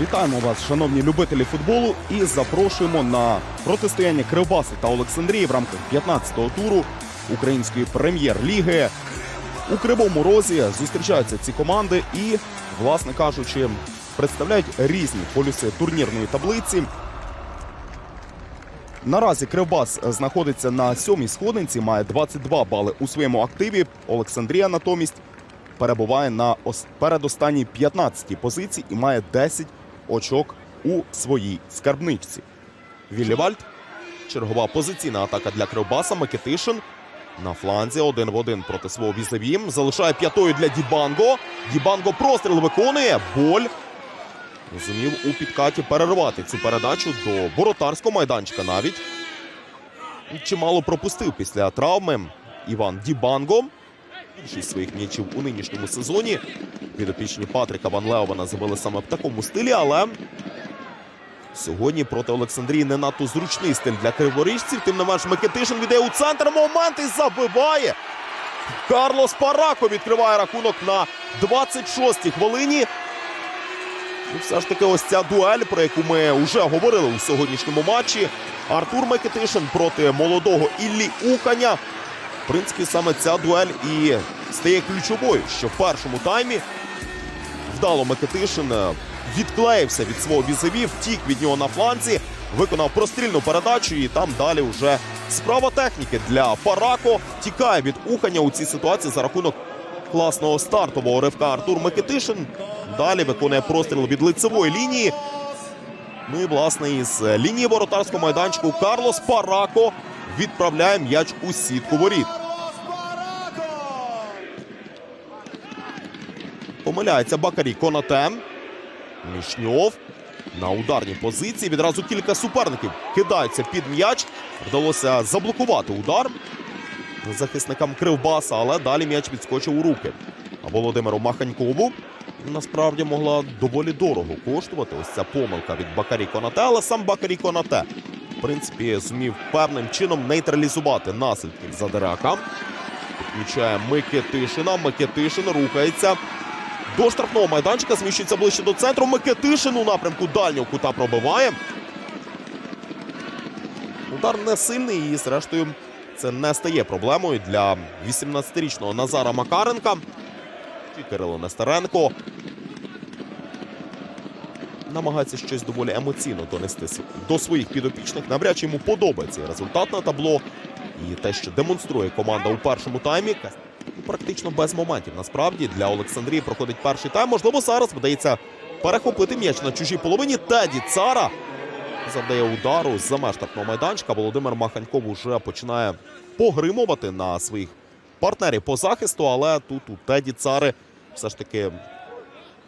Вітаємо вас, шановні любителі футболу, і запрошуємо на протистояння Кривбаси та Олександрії в рамках 15-го туру української прем'єр-ліги. У Кривому Розі зустрічаються ці команди і, власне кажучи, представляють різні полюси турнірної таблиці. Наразі Кривбас знаходиться на сьомій сходинці, має 22 бали у своєму активі. Олександрія натомість перебуває на ос- передостанній 15-й позиції і має 10 очок у своїй скарбничці. Віллівальд. Чергова позиційна атака для Кривбаса. Микитишин на фланзі один в один проти свого візаві. Залишає п'ятою для Дібанго. Дібанго простріл виконує. Боль. Зумів у підкаті перервати цю передачу до воротарського майданчика навіть. Чимало пропустив після травми Іван Дібанго. Більшість своїх м'ячів у нинішньому сезоні. Підопічні Патріка Ван Леована забили саме в такому стилі, але сьогодні проти Олександрії не надто зручний стиль для криворіжців. Тим не менш, Микитишин віддає у центр. Момент і забиває. Карлос Парако відкриває рахунок на 26-й хвилині. І все ж таки, ось ця дуель, про яку ми вже говорили у сьогоднішньому матчі. Артур Микитишин проти молодого Іллі Уханя. В принципі, саме ця дуель і стає ключовою, що в першому таймі вдало Микитишин е, відклеївся від свого візові, втік від нього на фланзі, виконав прострільну передачу, і там далі вже справа техніки для Парако. Тікає від Уханя у цій ситуації за рахунок класного стартового ривка Артур Микитишин. Далі виконує простріл від лицевої лінії. Ну і власне із лінії воротарського майданчику Карлос Парако відправляє м'яч у сітку воріт. Помиляється Бакарі Конате. Мішньов на ударній позиції. Відразу кілька суперників кидаються під м'яч. Вдалося заблокувати удар захисникам Кривбаса, але далі м'яч відскочив у руки. А Володимиру Маханькову насправді могла доволі дорого коштувати. Ось ця помилка від Бакарі Конате, але сам Бакарі Конате, в принципі, зумів певним чином нейтралізувати наслідки Задирака. Підключає Микитишина. Микитишин рухається до штрафного майданчика, зміщується ближче до центру. Микитишин у напрямку дальнього кута пробиває. Удар не сильний і, зрештою, це не стає проблемою для 18-річного Назара Макаренка. І Кирило Нестеренко намагається щось доволі емоційно донести до своїх підопічних. Навряд чи йому подобається результат на табло. І те, що демонструє команда у першому таймі, практично без моментів. Насправді для Олександрії проходить перший тайм. Можливо, зараз вдається перехопити м'яч на чужій половині. Теді Цара завдає удару з-за меж майданчика. Володимир Маханьков уже починає погримувати на своїх партнерів по захисту, але тут у Теді Цари все ж таки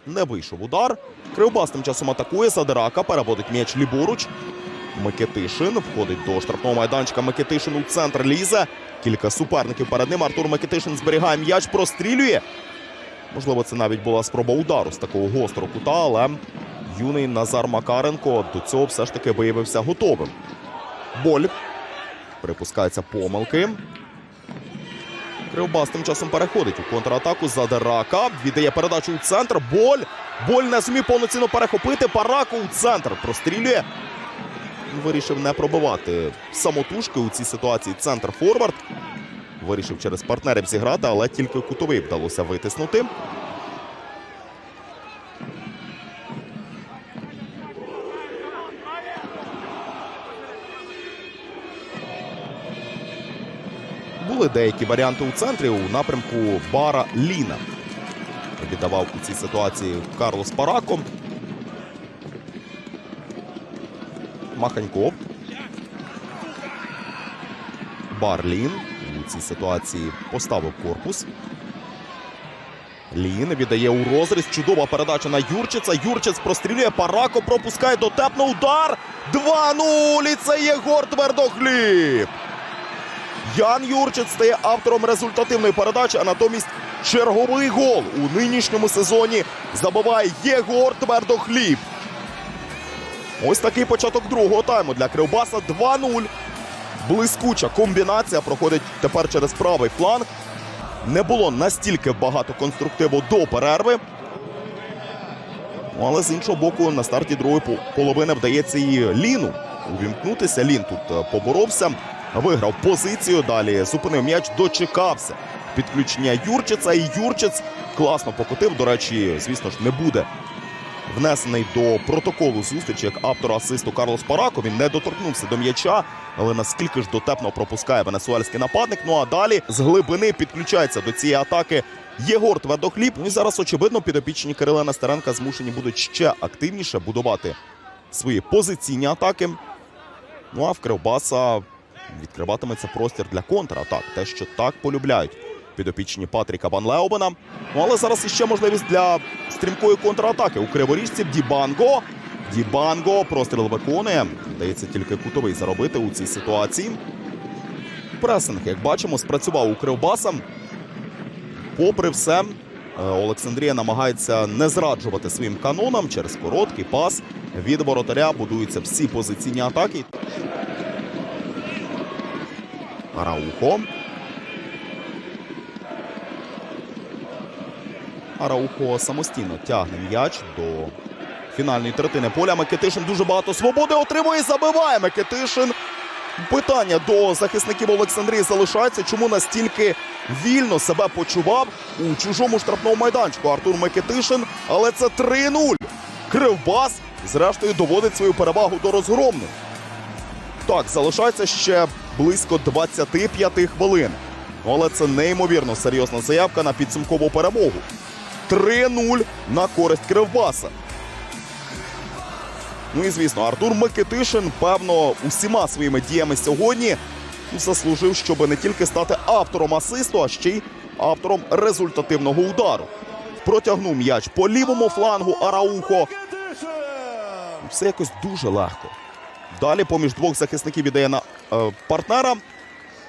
не вийшов удар. Кривбас тим часом атакує Задирака, переводить м'яч ліворуч. Микитишин входить до штрафного майданчика. Микитишин у центр лізе. Кілька суперників перед ним. Артур Микитишин зберігає м'яч, прострілює. Можливо, це навіть була спроба удару з такого гострого кута, але юний Назар Макаренко до цього все ж таки виявився готовим. Боль. Припускаються помилки. Кривбас тим часом переходить у контратаку Задирака. Віддає передачу у центр. Боль. Боль не зумів повноцінно перехопити. Параку у центр. Прострілює. Вирішив не пробивати самотужки у цій ситуації центр Форвард. Вирішив через партнерів зіграти, але тільки кутовий вдалося витиснути. Були деякі варіанти у центрі у напрямку бара Ліна. Віддавав у цій ситуації Карлос Парако. Маханьков. Барлін у цій ситуації поставив корпус. Лін віддає у розріз. Чудова передача на Юрчица. Юрчиц прострілює. Парако пропускає дотепно удар. 2-0. І це Єгор Твердохліб. Ян Юрчиц стає автором результативної передачі, а натомість черговий гол у нинішньому сезоні забиває Єгор Твердохліб. Ось такий початок другого тайму для Кривбаса 2-0. Блискуча комбінація проходить тепер через правий фланг. Не було настільки багато конструктиву до перерви. Ну, але з іншого боку, на старті другої половини вдається і Ліну увімкнутися. Лін тут е, поборовся, виграв позицію. Далі зупинив м'яч, дочекався підключення Юрчица. І Юрчиц класно покотив. До речі, звісно ж, не буде внесений до протоколу зустрічі як автор асисту Карлос Парако. Він не доторкнувся до м'яча, але наскільки ж дотепно пропускає венесуельський нападник. Ну а далі з глибини підключається до цієї атаки Єгор Тведохліб. Ну і зараз, очевидно, підопічні Кирила Нестеренка змушені будуть ще активніше будувати свої позиційні атаки. Ну а в Кривбаса відкриватиметься простір для контратак. Те, що так полюбляють підопічні Патріка Ван Леобена. Ну але зараз іще можливість для стрімкої контратаки у криворіжців. Дібанго. Дібанго простріл виконує. Вдається тільки кутовий заробити у цій ситуації. Пресинг, як бачимо, спрацював у Кривбаса. Попри все, е, Олександрія намагається не зраджувати своїм канонам через короткий пас. Від воротаря будуються всі позиційні атаки. Араухо. Араухо самостійно тягне м'яч до фінальної третини поля. Микитишин дуже багато свободи отримує. Забиває Микитишин. Питання до захисників Олександрії залишається. Чому настільки вільно себе почував у чужому штрафному майданчику Артур Микитишин? Але це 3-0. Кривбас, зрештою, доводить свою перевагу до розгромних. Так, залишається ще близько 25 хвилин. Але це неймовірно серйозна заявка на підсумкову перемогу. 3-0 на користь Кривбаса. Ну і звісно, Артур Микитишин, певно, усіма своїми діями сьогодні заслужив, щоб не тільки стати автором асисту, а ще й автором результативного удару. Протягнув м'яч по лівому флангу Араухо. Все якось дуже легко. Далі поміж двох захисників віддає на е, партнера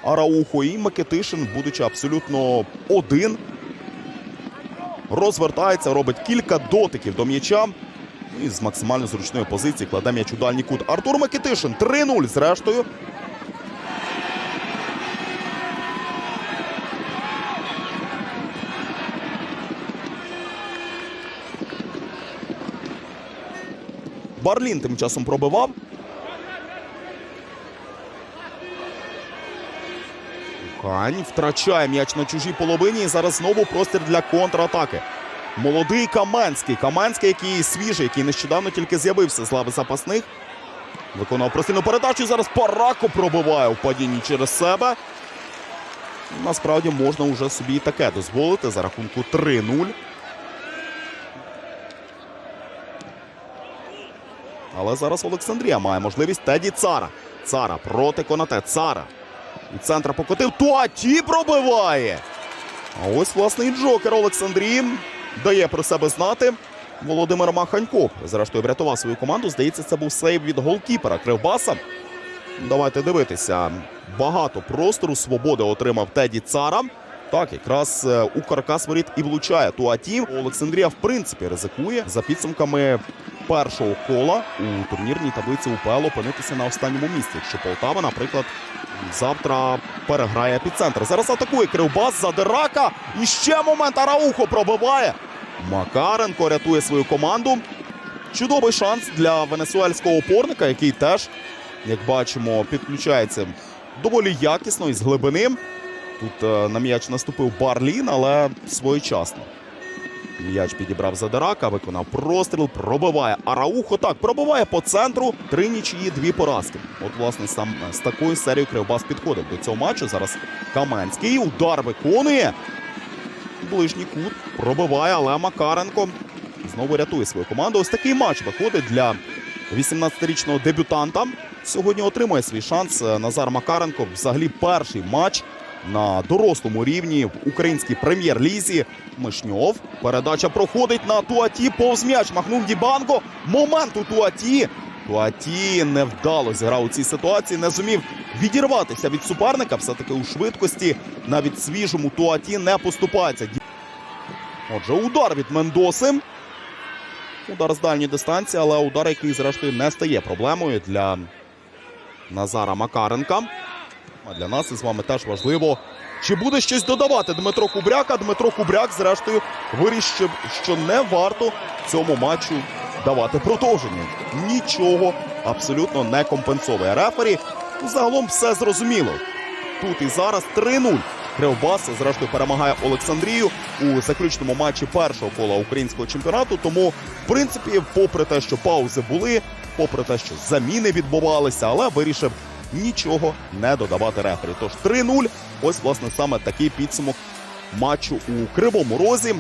Араухо і Микитишин, будучи абсолютно один, розвертається, робить кілька дотиків до м'яча. І з максимально зручної позиції кладе м'яч у дальній кут. Артур Микитишин 3-0 зрештою. Барлін тим часом пробивав. Кань втрачає м'яч на чужій половині. І зараз знову простір для контратаки. Молодий Каменський. Каменський, який свіжий, який нещодавно тільки з'явився з лави запасних. Виконав простильну передачу. Зараз Парако пробиває у падінні через себе. Насправді можна вже собі таке дозволити за рахунку 3-0. Але зараз Олександрія має можливість Теді Цара. Цара проти Конате. Цара. У центра покотив. Туаті пробиває. А ось власний Джокер Олександрії дає про себе знати. Володимир Маханько. Зрештою, врятував свою команду. Здається, це був сейв від голкіпера Кривбаса. Давайте дивитися. Багато простору свободи отримав Теді Цара. Так, якраз е, у каркас воріт і влучає Туаті. Олександрія, в принципі, ризикує за підсумками першого кола у турнірній таблиці УПЛ опинитися на останньому місці. Якщо Полтава, наприклад, завтра переграє епіцентр. Зараз атакує Кривбас Задирака. І ще момент Араухо пробиває. Макаренко рятує свою команду. Чудовий шанс для венесуельського опорника, який теж, як бачимо, підключається доволі якісно і з глибини. Тут е, на м'яч наступив Барлін, але своєчасно. М'яч підібрав Задирака, виконав простріл, пробиває Араухо. Так, пробиває по центру. Три нічиї, дві поразки. От, власне, сам з такою серією Кривбас підходив до цього матчу. Зараз Каменський удар виконує. Ближній кут пробиває, але Макаренко знову рятує свою команду. Ось такий матч виходить для 18-річного дебютанта. Сьогодні отримує свій шанс е, Назар Макаренко. Взагалі перший матч на дорослому рівні в українській прем'єр-лізі. Мишньов. Передача проходить на Туаті. Повз м'яч махнув Дібанго. Момент у Туаті. Туаті невдало зіграв у цій ситуації. Не зумів відірватися від суперника. Все-таки у швидкості навіть свіжому Туаті не поступається. Отже, удар від Мендоси. Удар з дальньої дистанції, але удар, який, зрештою, не стає проблемою для Назара Макаренка. А для нас із вами теж важливо, Чи буде щось додавати Дмитро Кубряк? А Дмитро Кубряк, зрештою, вирішив, що не варто цьому матчу давати продовження. Нічого абсолютно не компенсовує рефері. Загалом все зрозуміло. Тут і зараз 3-0. Кривбас, зрештою, перемагає Олександрію у заключному матчі першого кола українського чемпіонату. Тому, в принципі, попри те, що паузи були, попри те, що заміни відбувалися, але вирішив нічого не додавати рефері. Тож 3-0. Ось, власне, саме такий підсумок матчу у Кривому Розі.